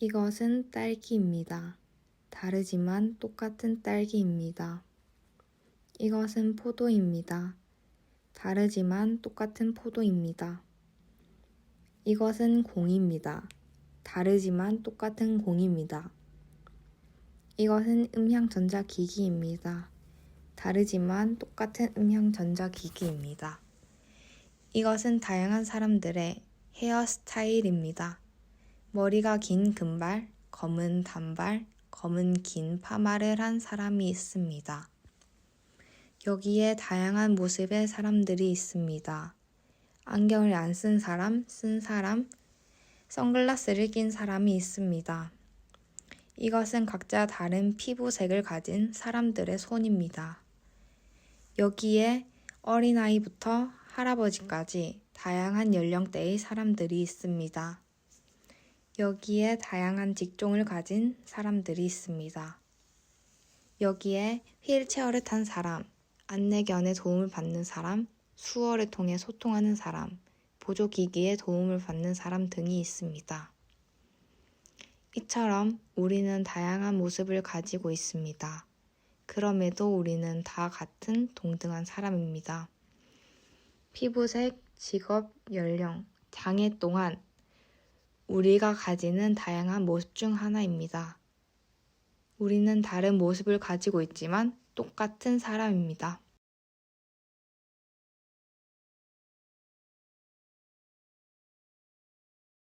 이것은 딸기입니다. 다르지만 똑같은 딸기입니다. 이것은 포도입니다. 다르지만 똑같은 포도입니다. 이것은 공입니다. 다르지만 똑같은 공입니다. 이것은 음향 전자기기입니다. 다르지만 똑같은 음향 전자기기입니다. 이것은 다양한 사람들의 헤어 스타일입니다. 머리가 긴 금발, 검은 단발, 검은 긴 파마를 한 사람이 있습니다. 여기에 다양한 모습의 사람들이 있습니다. 안경을 안 쓴 사람, 쓴 사람, 선글라스를 낀 사람이 있습니다. 이것은 각자 다른 피부색을 가진 사람들의 손입니다. 여기에 어린아이부터 할아버지까지 다양한 연령대의 사람들이 있습니다. 여기에 다양한 직종을 가진 사람들이 있습니다. 여기에 휠체어를 탄 사람, 안내견의 도움을 받는 사람, 수어를 통해 소통하는 사람, 보조기기의 도움을 받는 사람 등이 있습니다. 이처럼 우리는 다양한 모습을 가지고 있습니다. 그럼에도 우리는 다 같은 동등한 사람입니다. 피부색, 직업, 연령, 장애 동안 우리가 가지는 다양한 모습 중 하나입니다. 우리는 다른 모습을 가지고 있지만 똑같은 사람입니다.